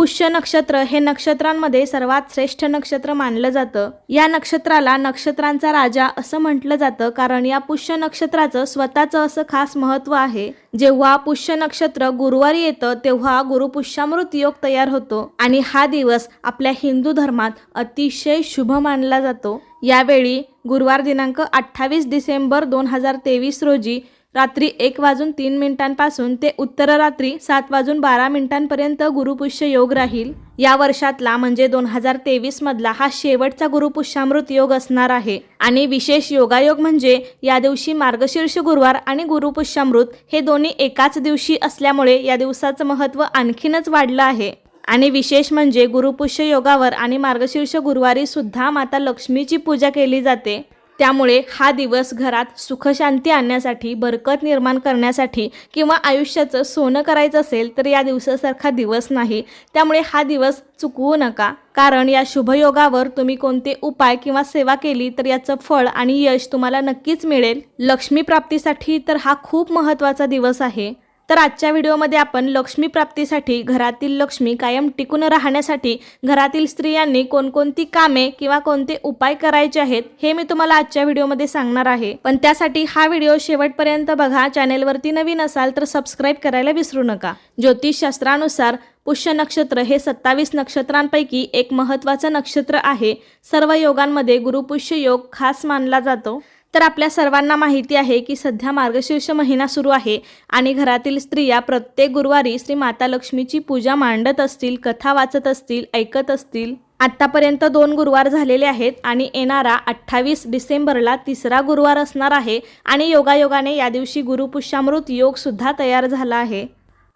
पुष्य नक्षत्र हे नक्षत्रांमध्ये सर्वात श्रेष्ठ नक्षत्र मानलं जातं. या नक्षत्राला नक्षत्रांचा राजा असं म्हटलं जातं कारण या पुष्य नक्षत्राचं स्वतःचं असं खास महत्त्व आहे. जेव्हा पुष्य नक्षत्र गुरुवारी येतं तेव्हा गुरुपुष्यामृत योग तयार होतो आणि हा दिवस आपल्या हिंदू धर्मात अतिशय शुभ मानला जातो. यावेळी गुरुवार दिनांक अठ्ठावीस डिसेंबर दोन हजार तेवीस रोजी रात्री एक वाजून तीन मिनिटांपासून ते उत्तर रात्री सात वाजून बारा मिनिटांपर्यंत गुरुपुष्य योग राहील. या वर्षातला म्हणजे दोन हजार तेवीस मधला हा शेवटचा गुरुपुष्यामृत योग असणार आहे. आणि विशेष योगायोग म्हणजे या दिवशी मार्गशीर्ष गुरुवार आणि गुरुपुष्यामृत हे दोन्ही एकाच दिवशी असल्यामुळे या दिवसाचं महत्त्व आणखीनच वाढलं आहे. आणि विशेष म्हणजे गुरुपुष्य योगावर आणि मार्गशीर्ष गुरुवारी सुद्धा माता लक्ष्मीची पूजा केली जाते. त्यामुळे हा दिवस घरात सुखशांती आणण्यासाठी बरकत निर्माण करण्यासाठी किंवा आयुष्याचं सोनं करायचं असेल तर या दिवसासारखा दिवस नाही. त्यामुळे हा दिवस चुकवू नका. कारण या शुभयोगावर तुम्ही कोणते उपाय किंवा सेवा केली तर याचं फळ आणि यश तुम्हाला नक्कीच मिळेल. लक्ष्मी प्राप्तीसाठी तर हा खूप महत्त्वाचा दिवस आहे. तर आजच्या व्हिडिओमध्ये आपण लक्ष्मी प्राप्तीसाठी घरातील लक्ष्मी कायम टिकून राहण्यासाठी घरातील स्त्रियांनी कोणकोणती कामे किंवा कोणते उपाय करायचे आहेत हे मी तुम्हाला आजच्या व्हिडिओमध्ये सांगणार आहे. पण त्यासाठी हा व्हिडिओ शेवटपर्यंत बघा. चॅनेलवरती नवीन असाल तर सबस्क्राईब करायला विसरू नका. ज्योतिषशास्त्रानुसार पुष्य नक्षत्र हे सत्तावीस नक्षत्रांपैकी एक महत्त्वाचं नक्षत्र आहे. सर्व योगांमध्ये गुरुपुष्य योग खास मानला जातो. तर आपल्या सर्वांना माहिती आहे की सध्या मार्गशीर्ष महिना सुरू आहे आणि घरातील स्त्रिया प्रत्येक गुरुवारी श्री माता लक्ष्मीची पूजा मांडत असतील कथा वाचत असतील ऐकत असतील. आत्तापर्यंत दोन गुरुवार झालेले आहेत आणि येणारा अठ्ठावीस डिसेंबरला तिसरा गुरुवार असणार आहे आणि योगायोगाने या दिवशी गुरुपुष्यामृत योगसुद्धा तयार झाला आहे.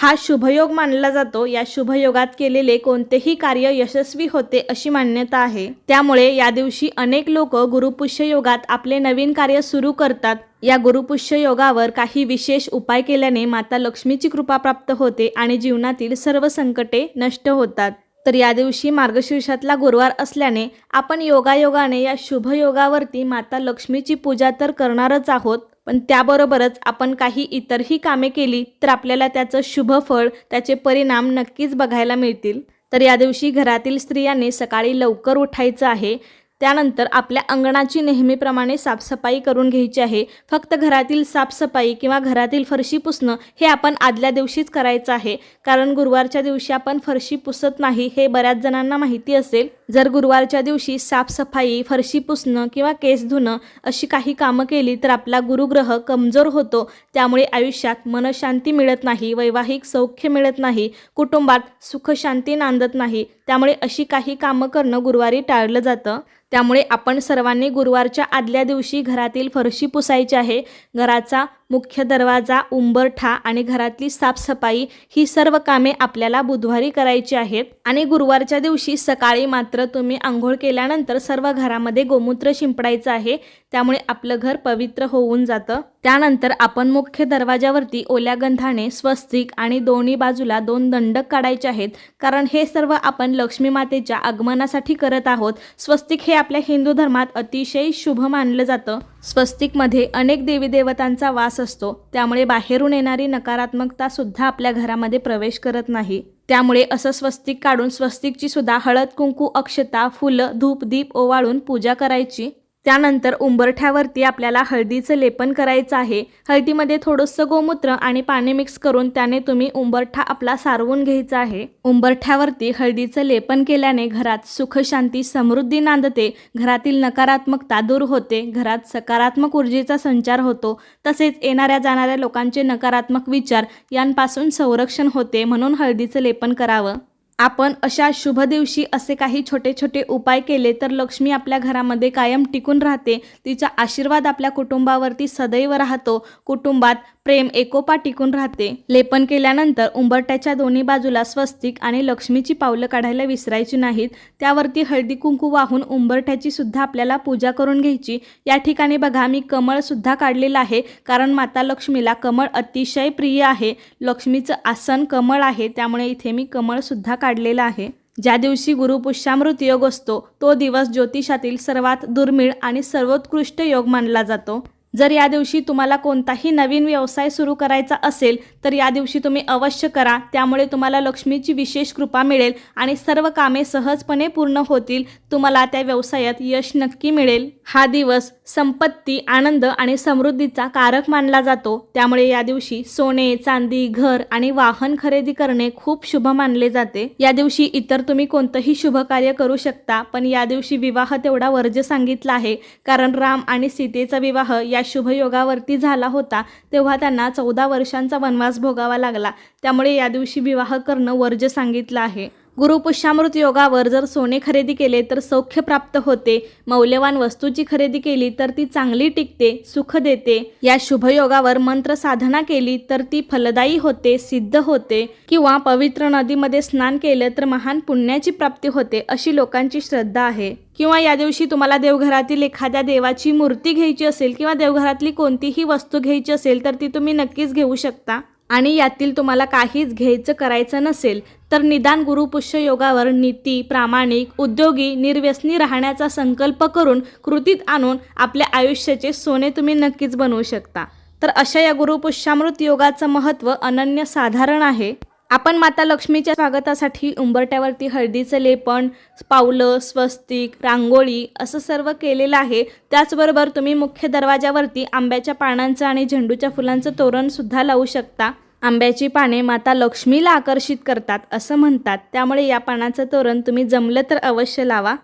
हा शुभयोग मानला जातो. या शुभयोगात केलेले कोणतेही कार्य यशस्वी होते अशी मान्यता आहे. त्यामुळे या दिवशी अनेक लोक गुरुपुष्य योगात आपले नवीन कार्य सुरू करतात. या गुरुपुष्य योगावर काही विशेष उपाय केल्याने माता लक्ष्मीची कृपा प्राप्त होते आणि जीवनातील सर्व संकटे नष्ट होतात. तर या दिवशी मार्गशीर्षातला गुरुवार असल्याने आपण योगायोगाने या शुभयोगावरती माता लक्ष्मीची पूजा तर करणारच आहोत पण त्याबरोबरच आपण काही इतरही कामे केली तर आपल्याला त्याचं शुभ फळ त्याचे परिणाम नक्कीच बघायला मिळतील. तर या दिवशी घरातील स्त्रियांनी सकाळी लवकर उठायचं आहे. त्यानंतर आपल्या अंगणाची नेहमीप्रमाणे साफसफाई करून घ्यायची आहे. फक्त घरातील साफसफाई किंवा घरातील फरशी पुसणं हे आपण आदल्या दिवशीच करायचं आहे. कारण गुरुवारच्या दिवशी आपण फरशी पुसत नाही हे बऱ्याच जणांना माहिती असेल. जर गुरुवारच्या दिवशी साफसफाई फरशी पुसणं किंवा केस धुणं अशी काही कामं केली तर आपला गुरुग्रह कमजोर होतो. त्यामुळे आयुष्यात मनशांती मिळत नाही वैवाहिक सौख्य मिळत नाही कुटुंबात सुखशांती नांदत नाही. त्यामुळे अशी काही कामं करणं गुरुवारी टाळलं जातं. त्यामुळे आपण सर्वांनी गुरुवारच्या आदल्या दिवशी घरातील फरशी पुसायची आहे. घराचा मुख्य दरवाजा उंबरठा आणि घरातली साफसफाई ही सर्व कामे आपल्याला बुधवारी करायची आहेत. आणि गुरुवारच्या दिवशी सकाळी मात्र तुम्ही आंघोळ केल्यानंतर सर्व घरामध्ये गोमूत्र शिंपडायचं आहे. त्यामुळे आपलं घर पवित्र होऊन जातं. त्यानंतर आपण मुख्य दरवाजावरती ओल्या गंधाने स्वस्तिक आणि दोन्ही बाजूला दोन दंडक काढायचे आहेत. कारण हे सर्व आपण लक्ष्मी मातेच्या आगमनासाठी करत आहोत. स्वस्तिक हे आपल्या हिंदू धर्मात अतिशय शुभ मानलं जातं. स्वस्तिकमध्ये अनेक देवीदेवतांचा वास असतो. त्यामुळे बाहेरून येणारी नकारात्मकता सुद्धा आपल्या घरामध्ये प्रवेश करत नाही. त्यामुळे असं स्वस्तिक काढून स्वस्तिकची सुद्धा हळद कुंकू अक्षता फुलं धूप दीप ओवाळून पूजा करायची त्यानंतर उंबरठ्यावरती आपल्याला हळदीचं लेपन करायचं आहे. हळदीमध्ये थोडंसं गोमूत्र आणि पाणी मिक्स करून त्याने तुम्ही उंबरठा आपला सारवून घ्यायचा आहे. उंबरठ्यावरती हळदीचं लेपन केल्याने घरात सुख शांती समृद्धी नांदते. घरातील नकारात्मकता दूर होते. घरात सकारात्मक ऊर्जेचा संचार होतो. तसेच येणाऱ्या जाणाऱ्या लोकांचे नकारात्मक विचार यांपासून संरक्षण होते म्हणून हळदीचं लेपन करावं. आपण अशा शुभ दिवशी असे काही छोटे छोटे उपाय केले तर लक्ष्मी आपल्या घरामध्ये कायम टिकून राहते. तिचा आशीर्वाद आपल्या कुटुंबावरती सदैव राहतो. कुटुंबात प्रेम एकोपा टिकून राहते. लेपन केल्यानंतर उंबरट्याच्या दोन्ही बाजूला स्वस्तिक आणि लक्ष्मीची पावलं काढायला विसरायची नाहीत. त्यावरती हळदी कुंकू वाहून उंबरठ्याची सुद्धा आपल्याला पूजा करून घ्यायची. या ठिकाणी बघा मी कमळ सुद्धा काढलेलं आहे कारण माता लक्ष्मीला कमळ अतिशय प्रिय आहे. लक्ष्मीचं आसन कमळ आहे त्यामुळे इथे मी कमळ सुद्धा काढलेलं आहे. ज्या दिवशी गुरुपुष्यामृत योग असतो तो दिवस ज्योतिषातील सर्वात दुर्मिळ आणि सर्वोत्कृष्ट योग मानला जातो. जर या दिवशी तुम्हाला कोणताही नवीन व्यवसाय सुरू करायचा असेल तर या दिवशी तुम्ही अवश्य करा. त्यामुळे तुम्हाला लक्ष्मीची विशेष कृपा मिळेल आणि सर्व कामे सहजपणे पूर्ण होतील. तुम्हाला त्या व्यवसायात यश नक्की मिळेल. हा दिवस संपत्ती आनंद आणि समृद्धीचा कारक मानला जातो. त्यामुळे या दिवशी सोने चांदी घर आणि वाहन खरेदी करणे खूप शुभ मानले जाते. या दिवशी इतर तुम्ही कोणतंही शुभ कार्य करू शकता पण या दिवशी विवाह तेवढा वर्ज सांगितला आहे. कारण राम आणि सीतेचा विवाह या या शुभयोगावरती झाला होता तेव्हा त्यांना चौदा वर्षांचा वनवास भोगावा लागला. त्यामुळे या दिवशी विवाह करणं वर्ज सांगितलं आहे. गुरुपुष्यामृत योगावर जर सोने खरेदी केले तर सौख्य प्राप्त होते. मौल्यवान वस्तूची खरेदी केली तर ती चांगली टिकते सुख देते. या शुभयोगावर मंत्र साधना केली तर ती फलदायी होते सिद्ध होते. किंवा पवित्र नदीमध्ये स्नान केलं तर महान पुण्याची प्राप्ती होते अशी लोकांची श्रद्धा आहे. किंवा या दिवशी तुम्हाला देवघरातील एखाद्या देवाची मूर्ती घ्यायची असेल किंवा देवघरातली कोणतीही वस्तू घ्यायची असेल तर ती तुम्ही नक्कीच घेऊ शकता. आणि यातील तुम्हाला काहीच घ्यायचं करायचं नसेल तर निदान गुरुपुष्य योगावर नीती प्रामाणिक उद्योगी निर्व्यसनी राहण्याचा संकल्प करून कृतीत आणून आपल्या आयुष्याचे सोने तुम्ही नक्कीच बनवू शकता. तर अशा या गुरुपुष्यामृत योगाचं महत्त्व अनन्यसाधारण आहे. आपण माता लक्ष्मीच्या स्वागतासाठी उंबरट्यावरती हळदीचं लेपण पावलं स्वस्तिक रांगोळी असं सर्व केलेलं आहे. त्याचबरोबर तुम्ही मुख्य दरवाजावरती आंब्याच्या पानांचं आणि झेंडूच्या फुलांचं तोरणसुद्धा लावू शकता. आंब्याची पाने माता लक्ष्मीला आकर्षित करतात असं म्हणतात. त्यामुळे या पानाचं तोरण तुम्ही जमलं तर अवश्य लावा.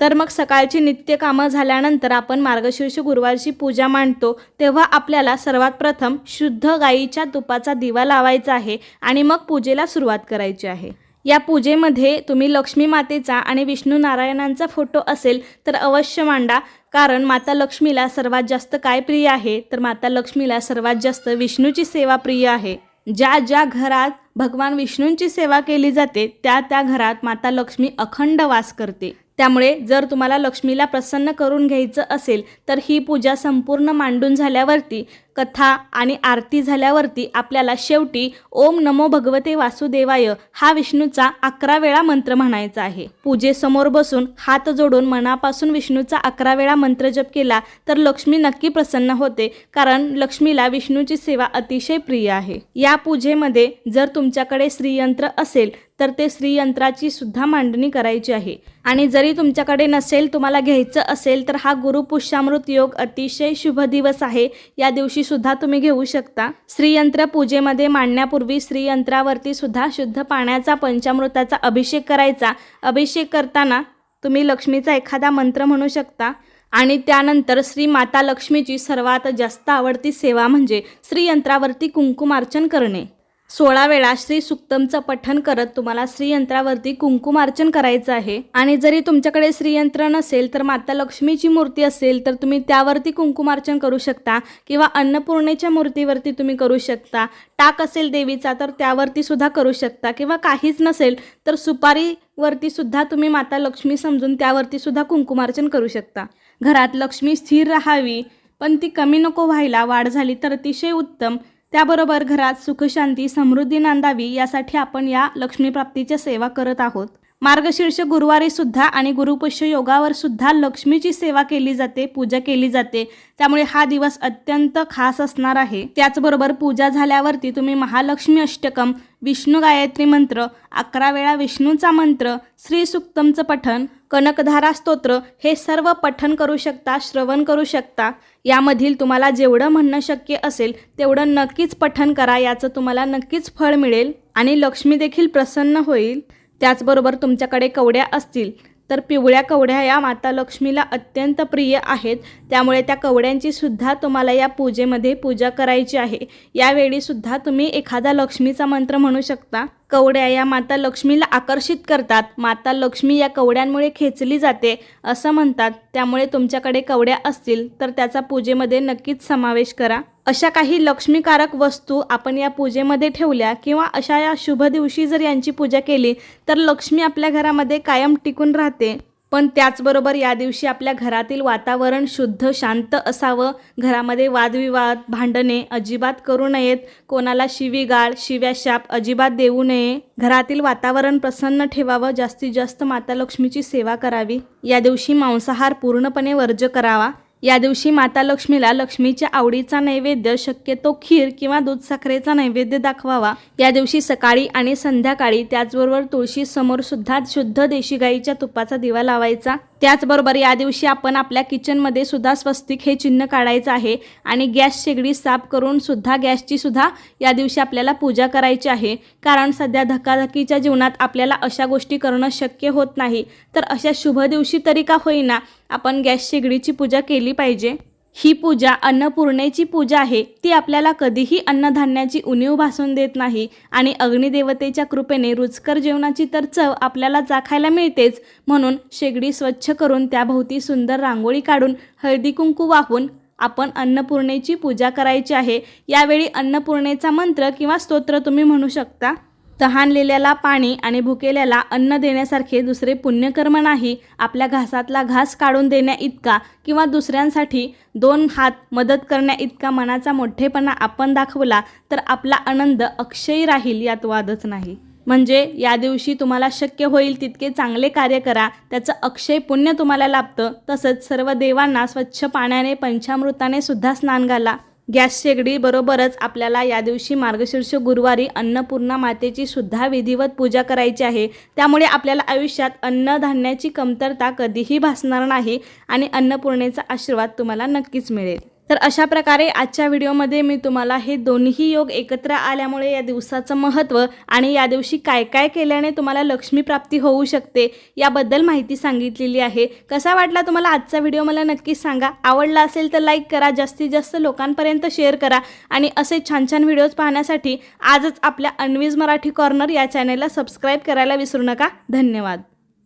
तर मग सकाळची नित्य कामं झाल्यानंतर आपण मार्गशीर्ष गुरुवारची पूजा मांडतो तेव्हा आपल्याला सर्वात प्रथम शुद्ध गाईच्या तुपाचा दिवा लावायचा आहे आणि मग पूजेला सुरुवात करायची आहे. या पूजेमध्ये तुम्ही लक्ष्मी मातेचा आणि विष्णू नारायणांचा फोटो असेल तर अवश्य मांडा कारण माता लक्ष्मीला सर्वात जास्त काय प्रिय आहे? तर माता लक्ष्मीला सर्वात जास्त विष्णूची सेवा प्रिय आहे. ज्या ज्या घरात भगवान विष्णूंची सेवा केली जाते त्या त्या घरात माता लक्ष्मी अखंड वास करते. त्यामुळे जर तुम्हाला लक्ष्मीला प्रसन्न करून घ्यायचं असेल तर ही पूजा संपूर्ण मांडून झाल्यावरती कथा आणि आरती झाल्यावरती आपल्याला शेवटी ओम नमो भगवते वासुदेवाय हा विष्णूचा अकरा वेळा मंत्र म्हणायचा आहे. पूजेसमोर बसून हात जोडून मनापासून विष्णूचा अकरा वेळा मंत्र जप केला तर लक्ष्मी नक्की प्रसन्न होते कारण लक्ष्मीला विष्णूची सेवा अतिशय प्रिय आहे. या पूजेमध्ये जर तुमच्याकडे श्रीयंत्र असेल तर ते श्रीयंत्राची सुद्धा मांडणी करायची आहे. आणि जरी तुमच्याकडे नसेल तुम्हाला घ्यायचं असेल तर हा गुरुपुष्यामृत योग अतिशय शुभ दिवस आहे. या दिवशी सुद्धा तुम्ही घेऊ शकता. श्रीयंत्र पूजेमध्ये मांडण्यापूर्वी श्रीयंत्रावरती सुद्धा शुद्ध पाण्याचा पंचामृताचा अभिषेक करायचा. अभिषेक करताना तुम्ही लक्ष्मीचा एखादा मंत्र म्हणू शकता. आणि त्यानंतर श्री माता लक्ष्मीची सर्वात जास्त आवडती सेवा म्हणजे श्रीयंत्रावरती कुंकुमार्चन करणे. सोळा वेळा श्री सुक्तमचं पठन करत तुम्हाला श्रीयंत्रावरती कुंकुमार्चन करायचं आहे. आणि जरी तुमच्याकडे श्रीयंत्र नसेल तर माता लक्ष्मीची मूर्ती असेल तर तुम्ही त्यावरती कुंकुमार्चन करू शकता किंवा अन्नपूर्णेच्या मूर्तीवरती तुम्ही करू शकता. टाक असेल देवीचा तर त्यावरती सुद्धा करू शकता. किंवा काहीच नसेल तर सुपारीवरती सुद्धा तुम्ही माता लक्ष्मी समजून त्यावरती सुद्धा कुंकुमार्चन करू शकता. घरात लक्ष्मी स्थिर राहावी पण ती कमी नको व्हायला वाढ झाली तर अतिशय उत्तम. त्याबरोबर घरात सुखशांती समृद्धी नांदावी यासाठी आपण या लक्ष्मीप्राप्तीच्या सेवा करत आहोत. मार्गशीर्ष गुरुवारी सुद्धा आणि गुरुपुष्य योगावर सुद्धा लक्ष्मीची सेवा केली जाते पूजा केली जाते. त्यामुळे हा दिवस अत्यंत खास असणार आहे. त्याचबरोबर पूजा झाल्यावरती तुम्ही महालक्ष्मी अष्टकम विष्णू गायत्री मंत्र अकरा वेळा विष्णूचा मंत्र श्री सुक्तमचं पठण कनकधारा स्तोत्र हे सर्व पठण करू शकता श्रवण करू शकता. यामधील तुम्हाला जेवढं म्हणणं शक्य असेल तेवढं नक्कीच पठण करा. याचं तुम्हाला नक्कीच फळ मिळेल आणि लक्ष्मी देखील प्रसन्न होईल. त्याचबरोबर तुमच्याकडे कवड्या असतील तर पिवळ्या कवड्या या माता लक्ष्मीला अत्यंत प्रिय आहेत. त्यामुळे त्या कवड्यांची सुद्धा तुम्हाला या पूजेमध्ये पूजा करायची आहे. यावेळी सुद्धा तुम्ही एखादा लक्ष्मीचा मंत्र म्हणू शकता. कवड्या या माता लक्ष्मीला आकर्षित करतात. माता लक्ष्मी या कवड्यांमुळे खेचली जाते असं म्हणतात. त्यामुळे तुमच्याकडे कवड्या असतील तर त्याचा पूजेमध्ये नक्कीच समावेश करा. अशा काही लक्ष्मीकारक वस्तू आपण या पूजेमध्ये ठेवल्या किंवा अशा या शुभ दिवशी जर यांची पूजा केली तर लक्ष्मी आपल्या घरामध्ये कायम टिकून राहते. पण त्याचबरोबर या दिवशी आपल्या घरातील वातावरण शुद्ध शांत असावं. घरामध्ये वादविवाद भांडणे अजिबात करू नयेत. कोणाला शिवीगाळ शिव्याशाप अजिबात देऊ नये. घरातील वातावरण प्रसन्न ठेवावं. जास्तीत जास्त माता लक्ष्मीची सेवा करावी. या दिवशी मांसाहार पूर्णपणे वर्ज करावा. या दिवशी माता लक्ष्मीला लक्ष्मीच्या आवडीचा नैवेद्य शक्यतो खीर किंवा दूध साखरेचा नैवेद्य दाखवावा. या दिवशी सकाळी आणि संध्याकाळी त्याचबरोबर तुळशी समोर सुद्धा शुद्ध देशी गाईच्या तुपाचा दिवा लावायचा. त्याचबरोबर या दिवशी आपण आपल्या किचनमध्ये सुद्धा स्वस्तिक हे चिन्ह काढायचं आहे आणि गॅस शेगडी साफ करून सुद्धा गॅसची सुद्धा या दिवशी आपल्याला पूजा करायची आहे. कारण सध्या धकाधकीच्या जीवनात आपल्याला अशा गोष्टी करणं शक्य होत नाही. तर अशा शुभ दिवशी तरी का होईना आपण गॅस शेगडीची पूजा केली पाहिजे. ही पूजा अन्नपूर्णेची पूजा आहे ती आपल्याला कधीही अन्नधान्याची उणीव भासून देत नाही आणि अग्निदेवतेच्या कृपेने रुचकर जेवणाची तर चव आपल्याला चाखायला मिळतेच म्हणून शेगडी स्वच्छ करून त्याभोवती सुंदर रांगोळी काढून हळदी कुंकू वाहून आपण अन्नपूर्णेची पूजा करायची आहे. यावेळी अन्नपूर्णेचा मंत्र किंवा स्तोत्र तुम्ही म्हणू शकता. तहानलेल्याला पाणी आणि भुकेल्याला अन्न देण्यासारखे दुसरे पुण्यकर्म नाही. आपल्या घासातला घास काढून देण्या इतका किंवा दुसऱ्यांसाठी दोन हात मदत करण्या इतका मनाचा मोठेपणा आपण दाखवला तर आपला आनंद अक्षयी राहील यात वादच नाही. म्हणजे या दिवशी तुम्हाला शक्य होईल तितके चांगले कार्य करा. त्याचं अक्षय पुण्य तुम्हाला लाभतं. तसंच सर्व देवांना स्वच्छ पाण्याने पंचामृताने सुद्धा स्नान घाला. गॅस शेगडी बरोबरच आपल्याला या दिवशी मार्गशीर्ष गुरुवारी अन्नपूर्णा मातेची सुद्धा विधिवत पूजा करायची आहे. त्यामुळे आपल्याला आयुष्यात अन्नधान्याची कमतरता कधीही भासणार नाही आणि अन्नपूर्णेचा आशीर्वाद तुम्हाला नक्कीच मिळेल. तर अशा प्रकारे आजच्या व्हिडिओमध्ये मी तुम्हाला हे दोन्ही योग एकत्र आल्यामुळे या दिवसाचं महत्त्व आणि या दिवशी काय काय केल्याने तुम्हाला लक्ष्मी प्राप्ती होऊ शकते याबद्दल माहिती सांगितलेली आहे. कसा वाटला तुम्हाला आजचा व्हिडिओ मला नक्कीच सांगा. आवडला असेल तर लाईक करा जास्तीत जास्त लोकांपर्यंत शेअर करा आणि असे छान छान व्हिडिओज पाहण्यासाठी आजच आपल्या अनवीज मराठी कॉर्नर या चॅनेलला सबस्क्राईब करायला विसरू नका. धन्यवाद.